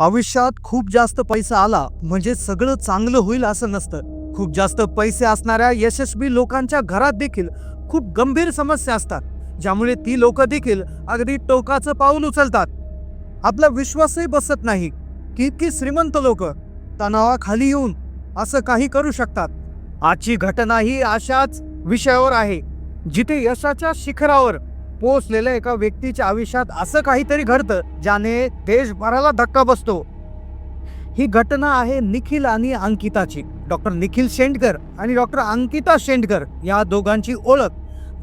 आयुष्यात खूप जास्त पैसा आला म्हणजे सगळं चांगलं होईल असं नसतं. खूप जास्त पैसे असणाऱ्या यशस्वी लोकांच्या घरात देखील खूप गंभीर समस्या असतात ज्यामुळे ती लोक देखील अगदी टोकाचं पाऊल उचलतात. आपला विश्वासही बसत नाही की इतकी श्रीमंत लोक तणावाखाली येऊन असं काही करू शकतात. आजची घटना ही अशाच विषयावर आहे जिथे यशाच्या शिखरावर पोहोचलेल्या एका व्यक्तीच्या आयुष्यात असं काहीतरी घडतं ज्याने देशभराला धक्का बसतो. ही घटना आहे निखिल आणि अंकिताची. डॉक्टर निखिल शेंडकर आणि डॉक्टर अंकिता शेंडकर या दोघांची ओळख.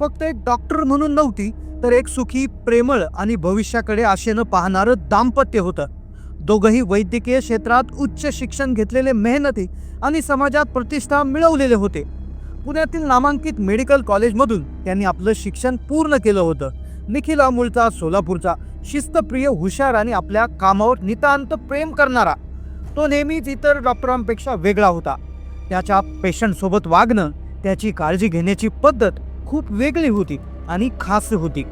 फक्त एक डॉक्टर म्हणून नव्हती तर एक सुखी प्रेमळ आणि भविष्याकडे आशेनं पाहणारं दाम्पत्य होतं. दोघंही वैद्यकीय क्षेत्रात उच्च शिक्षण घेतलेले मेहनती आणि समाजात प्रतिष्ठा मिळवलेले होते. पुण्यातील नामांकित मेडिकल कॉलेजमधून त्यांनी आपलं शिक्षण पूर्ण केलं होतं. निखिल हा मूळचा सोलापूरचा शिस्तप्रिय हुशार आणि आपल्या कामावर नितांत प्रेम करणारा तो नेहमीच इतर डॉक्टरांपेक्षा वेगळा होता. त्याच्या पेशंटसोबत वागणं त्याची काळजी घेण्याची पद्धत खूप वेगळी होती आणि खास होती.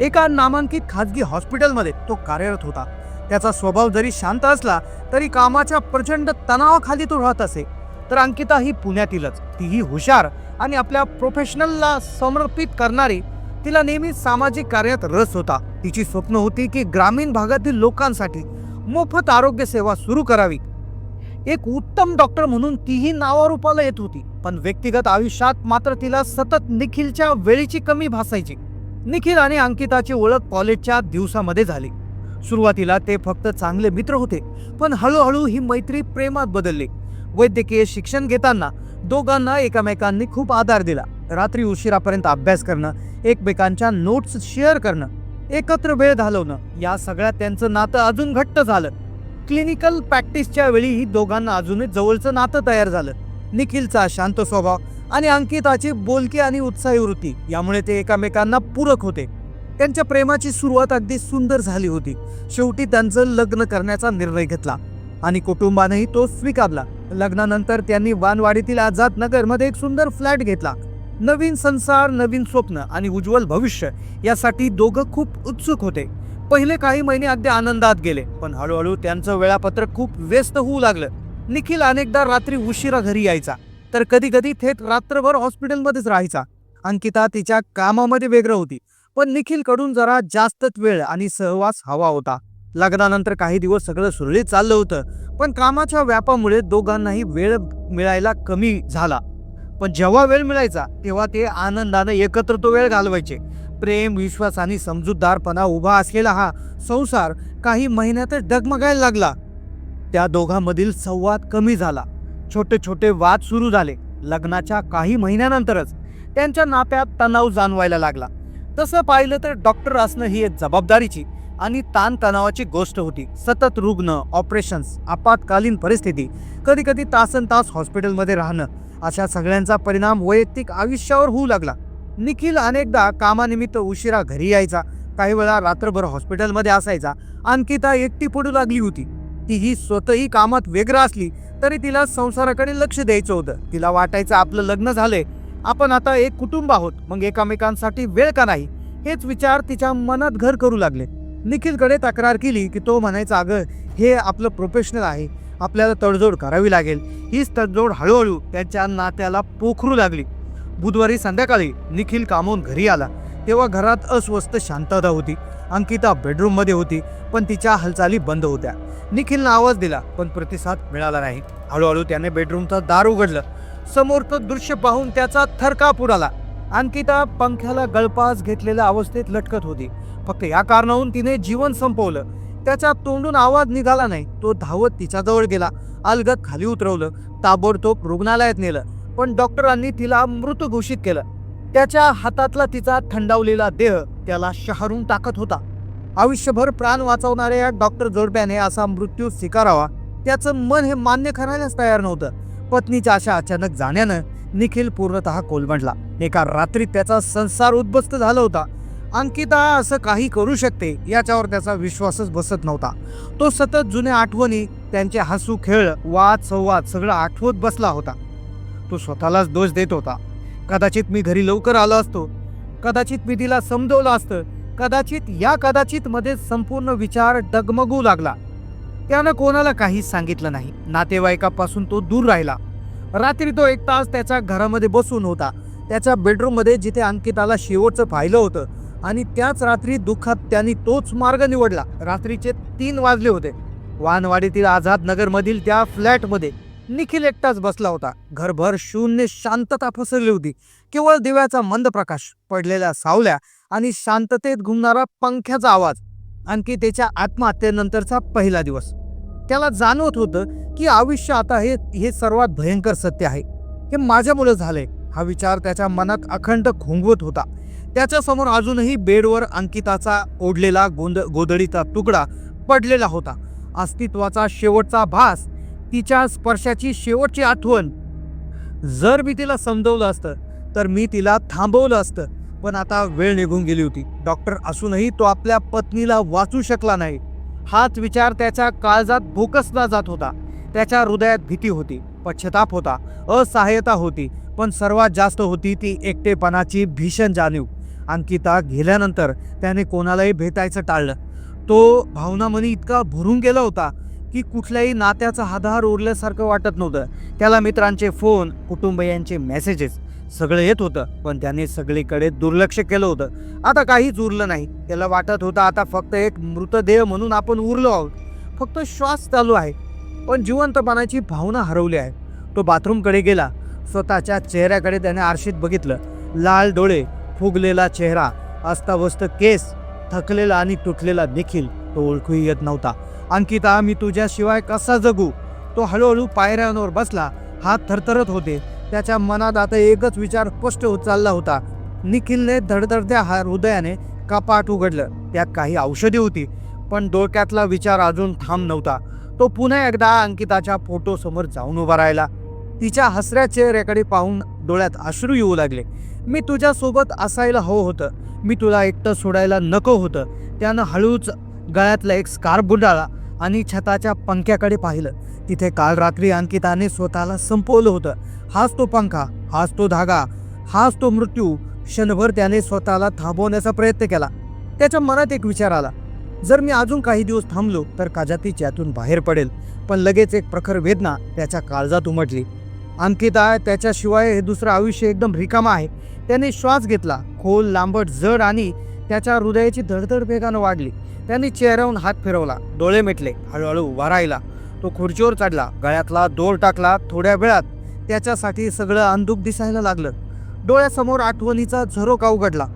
एका नामांकित खाजगी हॉस्पिटलमध्ये तो कार्यरत होता. त्याचा स्वभाव जरी शांत असला तरी कामाच्या प्रचंड तणावाखाली तो राहत असे. तर अंकिता ही पुण्यातीलच. तीही हुशार आणि आपल्या प्रोफेशनलला समर्पित करणारी तिला नेहमी सामाजिक कार्यात रस होता. तिची स्वप्न होती की ग्रामीण भागातील लोकांसाठी मोफत आरोग्य सेवा सुरू करावी. एक उत्तम डॉक्टर म्हणून तीही नावारूपाला येत होती. पण व्यक्तिगत आयुष्यात मात्र तिला सतत निखिलच्या वेळेची कमी भासायची. निखिल आणि अंकिताची ओळख कॉलेजच्या दिवसामध्ये झाली. सुरुवातीला ते फक्त चांगले मित्र होते पण हळूहळू ही मैत्री प्रेमात बदलली. वैद्यकीय शिक्षण घेताना दोघांना एकमेकांनी खूप आधार दिला. रात्री उशिरापर्यंत अभ्यास करणं एकमेकांच्या नोट्स शेअर करणं एकत्र वेळ घालवणं या सगळ्यात त्यांचं नातं अजून घट्ट झालं. क्लिनिकल प्रॅक्टिसच्या वेळी ही दोघांना अजूनही जवळचं नातं तयार झालं. निखिलचा शांत स्वभाव आणि अंकिताची बोलकी आणि उत्साही वृत्ती यामुळे ते एकमेकांना पूरक होते. त्यांच्या प्रेमाची सुरुवात अगदी सुंदर झाली होती. शेवटी त्यांचं लग्न करण्याचा निर्णय घेतला आणि कुटुंबानेही तो स्वीकारला. लग्नानंतर त्यांनी वानवाडीतील आझाद नगरमध्ये एक सुंदर फ्लॅट घेतला. नवीन संसार नवीन स्वप्न आणि उज्ज्वल भविष्य यासाठी दोघं खूप उत्सुक होते. पहिले काही महिने अगदी आनंदात गेले पण हळूहळू त्यांचं वेळापत्रक खूप व्यस्त होऊ लागलं. निखिल अनेकदा रात्री उशिरा घरी यायचा तर कधी कधी थेट रात्रभर हॉस्पिटलमध्येच राहायचा. अंकिता तिच्या कामामध्ये वेगळं होती पण निखिलकडून जरा जास्तच वेळ आणि सहवास हवा होता. लग्नानंतर काही दिवस सगळं सुरळीत चाललं होतं पण कामाच्या व्यापामुळे दोघांनाही वेळ मिळायला कमी झाला. पण जेव्हा वेळ मिळायचा तेव्हा ते आनंदानं एकत्र तो वेळ घालवायचे. प्रेम विश्वास आणि समजूतदारपणा उभा असलेला हा संसार काही महिन्यातच डगमगायला लागला. त्या दोघांमधील संवाद कमी झाला. छोटे छोटे वाद सुरू झाले. लग्नाच्या काही महिन्यानंतरच त्यांच्या नात्यात तणाव जाणवायला लागला. तसं पाहिलं तर डॉक्टर असणं ही एक जबाबदारीची आणि ताणतणावाची गोष्ट होती. सतत रुग्ण ऑपरेशन्स आपत्कालीन परिस्थिती कधी कधी तासन तास हॉस्पिटलमध्ये राहणं अशा सगळ्यांचा परिणाम वैयक्तिक आयुष्यावर होऊ लागला. निखिल अनेकदा कामानिमित्त उशिरा घरी यायचा काही वेळा रात्रभर हॉस्पिटलमध्ये असायचा अंकिता एकटी पडू लागली होती. तीही स्वतःही कामात वेगळं असली तरी तिला संसाराकडे लक्ष द्यायचं होतं. तिला वाटायचं आपलं लग्न झालंय आपण आता एक कुटुंब आहोत मग एकामेकांसाठी वेळ का नाही? हेच विचार तिच्या मनात घर करू लागले. निखिलकडे तक्रार केली की तो म्हणायचा अगं हे आपलं प्रोफेशनल आहे. आपल्याला तडजोड करावी लागेल. हीच तडजोड हळूहळू त्यांच्या नात्याला पोखरू लागली. बुधवारी संध्याकाळी निखिल कामून घरी आला. तेव्हा घरात अस्वस्थ शांतता होती. अंकिता बेडरूममध्ये होती पण तिच्या हालचाली बंद होत्या. निखिलनं आवाज दिला पण प्रतिसाद मिळाला नाही. हळूहळू त्याने बेडरूमचं दार उघडलं. समोरचं दृश्य पाहून त्याचा थरकाप आला अंकिता पंख्याला गळपास घेतलेल्या अवस्थेत लटकत होती. फक्त या कारणावरून तिने जीवन संपवलं. त्याच्या तोंडून आवाज निघाला नाही. तो धावत तिच्याजवळ गेला. अलगत खाली उतरवलं. ताबडतोब रुग्णालयात नेलं. पण डॉक्टरांनी तिला मृत घोषित केलं. त्याच्या हातातला तिचा थंडावलेला देह त्याला शहरून टाकत होता. आयुष्यभर प्राण वाचवणाऱ्या डॉक्टर जोडप्याने असा मृत्यू स्वीकारावा त्याचं मन हे मान्य करायलाच तयार नव्हतं. पत्नीच्या अशा अचानक जाण्यानं निखिल पूर्णतः कोलमडला. एका रात्रीत त्याचा संसार उद्ध्वस्त झाला होता. अंकिता असं काही करू शकते याच्यावर त्याचा विश्वासच बसत नव्हता. तो सतत जुन्या आठवणी त्यांचे हसू खेळ वाद संवाद सगळं आठवत बसला होता. तो स्वतःलाच दोष देत होता. कदाचित मी घरी लवकर आलो असतो. कदाचित मी तिला समजवलं असतं. कदाचित या कदाचित मध्ये संपूर्ण विचार डगमगू लागला. त्यानं कोणाला काहीच सांगितलं नाही. नातेवाईकापासून तो दूर राहिला. रात्री तो एक तास त्याच्या घरामध्ये बसून होता. त्याच्या बेडरूममध्ये जिथे अंकिताला शेवटचं पाहिलं होतं आणि त्याच रात्री दुःखात त्यांनी तोच मार्ग निवडला. रात्रीचे तीन वाजले होते. वानवाडीतील आझाद नगरमधील त्या फ्लॅटमध्ये निखिल एकटाच बसला होता. घरभर शून्य शांतता पसरली होती. केवळ दिव्याचा मंद प्रकाश पडलेल्या सावल्या आणि शांततेत घुमणारा पंख्याचा आवाज आणखी त्याच्या आत्महत्येनंतरचा पहिला दिवस. त्याला जाणवत होतं की आयुष्य आता हे हे सर्वात भयंकर सत्य आहे. हे माझ्यामुळे झालंय हा विचार त्याच्या मनात अखंड घोंगवत होता. त्याच्यासमोर अजूनही बेडवर अंकिताचा ओढलेला गोंद गोधडीचा तुकडा पडलेला होता. अस्तित्वाचा शेवटचा भास तिच्या स्पर्शाची शेवटची आठवण. जर मी तिला समजवलं असतं तर मी तिला थांबवलं असतं. पण आता वेळ निघून गेली होती. डॉक्टर असूनही तो आपल्या पत्नीला वाचू शकला नाही. हाच विचार त्याच्या काळजात भोकसला जात होता. त्याच्या हृदयात भीती होती. पश्चाताप होता. असहाय्यता होती. पण सर्वात जास्त होती ती एकटेपणाची भीषण जाणीव. अंकिता गेल्यानंतर त्याने कोणालाही भेटायचं टाळलं. तो भावनामनी इतका भरून गेला होता की कुठल्याही नात्याचा आधार उरल्यासारखं वाटत नव्हतं. त्याला मित्रांचे फोन कुटुंबियांचे मेसेजेस सगळं येत होतं पण त्याने सगळीकडे दुर्लक्ष केलं होतं. आता काहीच उरलं नाही. त्याला वाटत होतं आता फक्त एक मृतदेह म्हणून आपण उरलो आहोत. फक्त श्वास चालू आहे पण जिवंतपणाची भावना हरवली आहे. तो बाथरूमकडे गेला. स्वतःच्या चेहऱ्याकडे त्याने आरशीत बघितलं. लाल डोळे फुगलेला चेहरा अस्तावस्त केस थकलेला आणि तुटलेला देखील तो ओळखूही येत नव्हता. अंकिता मी तुझ्याशिवाय कसा जगू? तो हळूहळू पायऱ्यांवर बसला हात थरथरत होते. त्याच्या मनात आता एकच विचार स्पष्ट होत चालला होता. निखिलने धडधडत्या हा हृदयाने कपाट उघडलं. त्यात काही औषधी होती पण डोक्यातला विचार अजून थांब नव्हता. तो पुन्हा एकदा अंकिताच्या फोटो समोर जाऊन उभा राहिला. तिच्या हसऱ्या चेहऱ्याकडे पाहून डोळ्यात अश्रू येऊ लागले. मी तुझ्यासोबत असायला हवं होतं. मी तुला एकटं सोडायला नको होतं. त्यानं हळूच गळ्यातला एक स्कार्फ गुंडाळला आणि छताच्या पंख्याकडे पाहिलं. तिथे काल रात्री अंकिताने स्वतःला संपवलं होतं. हाच तो पंखा हाच तो धागा हाच तो मृत्यू. क्षणभर त्याने स्वतःला थांबवण्याचा प्रयत्न केला. त्याच्या मनात एक विचार आला. जर मी अजून काही दिवस थांबलो तर काजाती त्यातून बाहेर पडेल. पण लगेच एक प्रखर वेदना त्याच्या काळजात उमटली. अंकिता त्याच्याशिवाय हे दुसरं आयुष्य एकदम रिकामं आहे. त्याने श्वास घेतला. खोल लांबट जड आणि त्याच्या हृदयाची धडधड वेगानं वाढली. त्याने चेहऱ्याहून हात फिरवला. डोळे मिटले. हळूहळू उभा तो खुर्चीवर चढला. गळ्यातला दोर टाकला. थोड्या वेळात त्याच्यासाठी सगळं अंधुक दिसायला लागलं. डोळ्यासमोर आठवणीचा झरोका उघडला.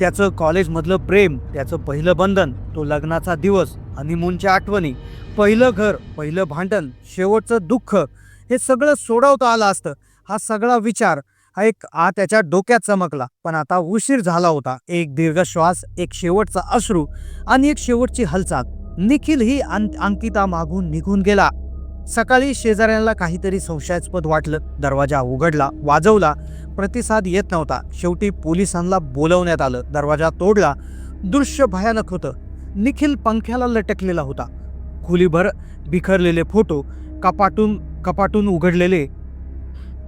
त्याचं कॉलेजमधलं प्रेम त्याचं पहिलं बंधन तो लग्नाचा दिवस हनीमूनच्या आठवणी पहिलं घर पहिलं भांडण शेवटचं दुःख हे सगळं सोडवता आलं असतं. हा सगळा विचार हा एक आ त्याच्या डोक्यात चमकला. पण आता उशीर झाला होता. एक दीर्घ श्वास एक शेवटचा अश्रू आणि एक शेवटची हालचाल. निखिल ही अं- अंकिता मागून निघून गेला. सकाळी शेजाऱ्यांना काहीतरी संशयास्पद वाटलं. दरवाजा उघडला वाजवला. प्रतिसाद येत नव्हता. शेवटी पोलिसांना बोलवण्यात आलं. दरवाजा तोडला. दृश्य भयानक होतं. निखिल पंख्याला लटकलेला होता. खुलीभर बिखरलेले फोटो कपाटून कपाटून उघडलेले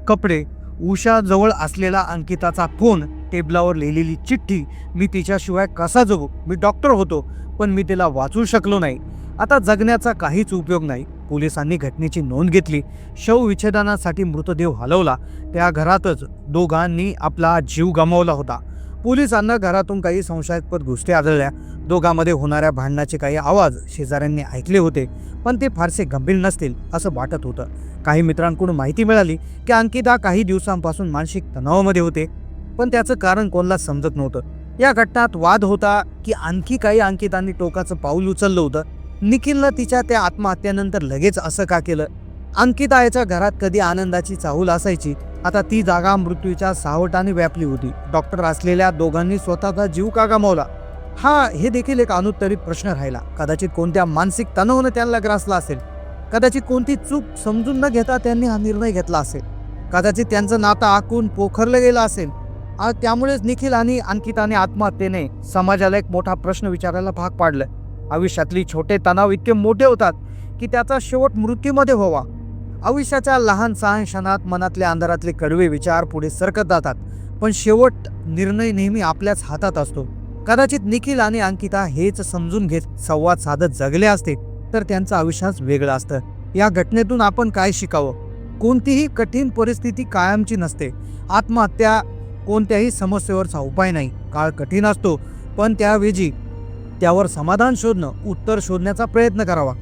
कपडे उषाजवळ असलेला अंकिताचा फोन टेबलावर लिहिलेली चिठ्ठी मी तिच्याशिवाय कसा जगू? मी डॉक्टर होतो पण मी तिला वाचू शकलो नाही. आता जगण्याचा काहीच उपयोग नाही. पोलिसांनी घटनेची नोंद घेतली. शवविच्छेदनासाठी मृतदेह हलवला. त्या घरातच दोघांनी आपला जीव गमावला होता. पोलिसांना घरातून काही संशयास्पद गोष्टी आढळल्या. दोघांमध्ये होणाऱ्या भांडणाचे काही आवाज शेजाऱ्यांनी ऐकले होते पण ते फारसे गंभीर नसतील असं वाटत होतं. काही मित्रांकडून माहिती मिळाली की अंकिता काही दिवसांपासून मानसिक तणावामध्ये होते पण त्याचं कारण कोणाला समजत नव्हतं. या घटनात वाद होता की आणखी काही अंकितांनी टोकाचं पाऊल उचललं होतं. निखिलनं तिच्या त्या आत्महत्येनंतर लगेच असं का केलं? अंकिता याच्या घरात कधी आनंदाची चाहूल असायची? आता ती जागा मृत्यूच्या सावटाने व्यापली होती. डॉक्टर असलेल्या दोघांनी स्वतःचा जीव का गमावला? हा हे देखील एक अनुत्तरित प्रश्न राहिला. कदाचित कोणत्या मानसिक तणावनं त्यांना ग्रासला असेल? कदाचित कोणती चूक समजून न घेता त्यांनी हा निर्णय घेतला असेल? कदाचित त्यांचं नातं आखून पोखरलं गेलं असेल? आ- त्यामुळेच निखिल आणि अंकिताने आत्महत्येने समाजाला एक मोठा प्रश्न विचारायला भाग पाडलं. आयुष्यातली छोटे तणाव इतके मोठे होतात की त्याचा शेवट मृत्यूमध्ये व्हावा. आयुष्याच्या लहान सहान क्षणात मनातल्या अंधारातले कडवे विचार पुढे सरकत जातात. पण शेवट निर्णय नेहमी आपल्याच हातात असतो. कदाचित निखिल आणि अंकिता हेच समजून घेत संवाद साधत जगले असते तर त्यांचं आयुष्यच वेगळं असतं. या घटनेतून आपण काय शिकावं? कोणतीही कठीण परिस्थिती कायमची नसते. आत्महत्या कोणत्याही समस्येवरचा उपाय नाही. काळ कठीण असतो पण त्याऐवजी त्यावर समाधान शोधणं उत्तर शोधण्याचा प्रयत्न करावा.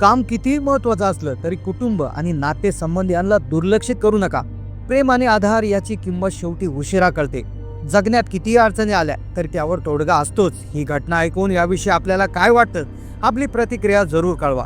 काम कितीही महत्त्वाचं असलं तरी कुटुंब आणि नातेसंबंधी यांना दुर्लक्षित करू नका. प्रेम आणि आधार याची किंमत शेवटी उशिरा कळते. जगण्यात कितीही अडचणी आल्या तरी त्यावर तोडगा असतोच. ही घटना ऐकून याविषयी आपल्याला काय वाटतं? आपली प्रतिक्रिया जरूर कळवा.